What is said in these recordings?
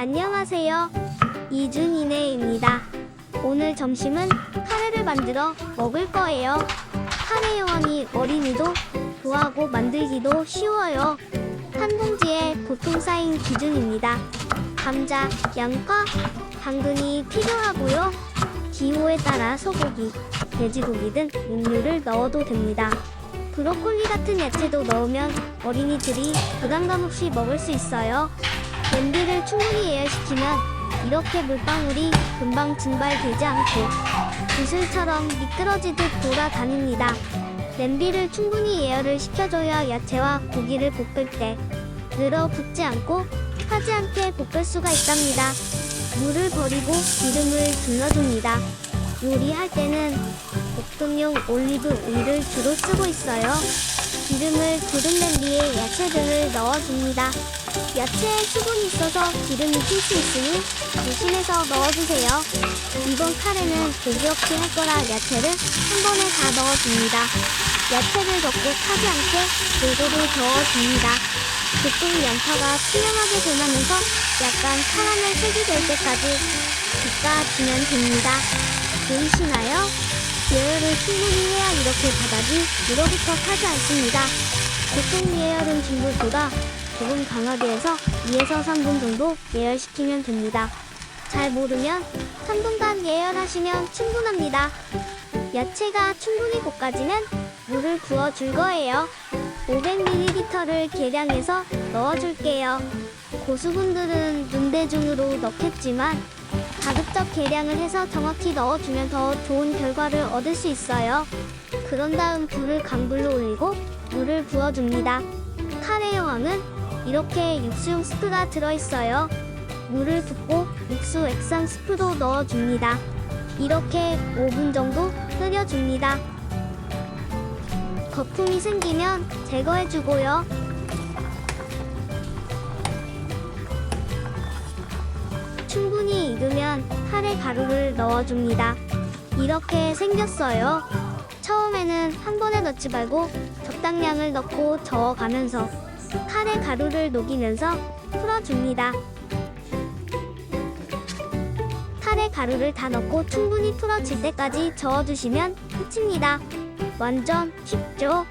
안녕하세요. 이준이네입니다. 오늘 점심은 카레를 만들어 먹을 거예요. 카레 여왕이 어린이도 좋아하고 만들기도 쉬워요. 한 봉지에 보통 쌓인 기준입니다. 감자, 양파, 당근이 필요하고요. 기호에 따라 소고기, 돼지고기 등 육류를 넣어도 됩니다. 브로콜리 같은 야채도 넣으면 어린이들이 부담감 없이 먹을 수 있어요. 냄비를 충분히 예열시키면 이렇게 물방울이 금방 증발되지 않고 구슬처럼 미끄러지듯 돌아다닙니다. 냄비를 충분히 예열을 시켜줘야 야채와 고기를 볶을 때 늘어 붙지 않고 타지 않게 볶을 수가 있답니다. 물을 버리고 기름을 둘러줍니다. 요리할 때는 볶음용 올리브 오일을 주로 쓰고 있어요. 기름을 두른 냄비에 야채들을 넣어줍니다. 야채에 수분이 있어서 기름이 튈 수 있으니 조심해서 넣어주세요. 이번 카레는 고기 없이 할 거라 야채를 한 번에 다 넣어줍니다. 야채를 넣고 타지 않게 골고루 저어줍니다. 볶은 양파가 투명하게 변하면서 약간 카라멜 색이 될 때까지 볶아주면 됩니다. 보이시나요? 예열을 충분히 해야 이렇게 바닥이 물어부터 타지 않습니다. 보통 예열은 중불보다 조금 강하게 해서 2에서 3분 정도 예열시키면 됩니다. 잘 모르면 3분간 예열하시면 충분합니다. 야채가 충분히 볶아지면 물을 부어줄 거예요. 500ml를 계량해서 넣어줄게요. 고수분들은 눈대중으로 넣겠지만 가급적 계량을 해서 정확히 넣어주면 더 좋은 결과를 얻을 수 있어요. 그런 다음 불을 강불로 올리고 물을 부어줍니다. 카레 여왕은 이렇게 육수용 스프가 들어있어요. 물을 붓고 육수 액상 스프도 넣어줍니다. 이렇게 5분 정도 끓여줍니다. 거품이 생기면 제거해주고요. 익으면 카레 가루를 넣어줍니다. 이렇게 생겼어요. 처음에는 한 번에 넣지 말고 적당량을 넣고 저어가면서 카레 가루를 녹이면서 풀어줍니다. 카레 가루를 다 넣고 충분히 풀어질 때까지 저어주시면 끝입니다. 완전 쉽죠?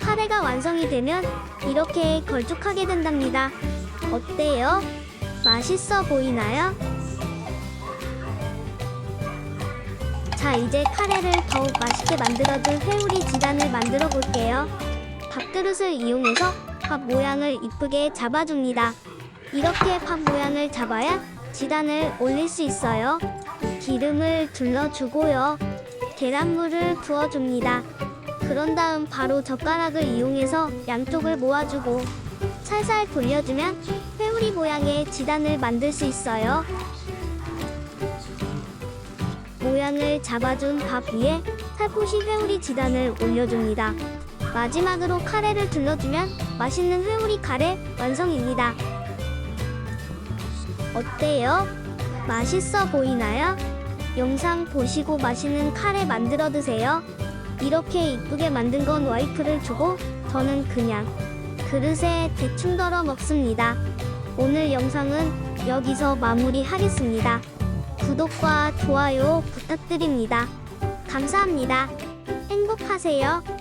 카레가 완성이 되면 이렇게 걸쭉하게 된답니다. 어때요? 맛있어 보이나요? 자, 이제 카레를 더욱 맛있게 만들어줄 회오리 지단을 만들어 볼게요. 밥그릇을 이용해서 밥 모양을 이쁘게 잡아줍니다. 이렇게 밥 모양을 잡아야 지단을 올릴 수 있어요. 기름을 둘러주고요. 계란물을 부어줍니다. 그런 다음 바로 젓가락을 이용해서 양쪽을 모아주고 살살 돌려주면 회오리 모양의 지단을 만들 수 있어요. 모양을 잡아준 밥 위에 살포시 회오리 지단을 올려줍니다. 마지막으로 카레를 둘러주면 맛있는 회오리 카레 완성입니다. 어때요? 맛있어 보이나요? 영상 보시고 맛있는 카레 만들어 드세요. 이렇게 이쁘게 만든 건 와이프를 주고 저는 그냥 그릇에 대충 덜어 먹습니다. 오늘 영상은 여기서 마무리하겠습니다. 구독과 좋아요 부탁드립니다. 감사합니다. 행복하세요.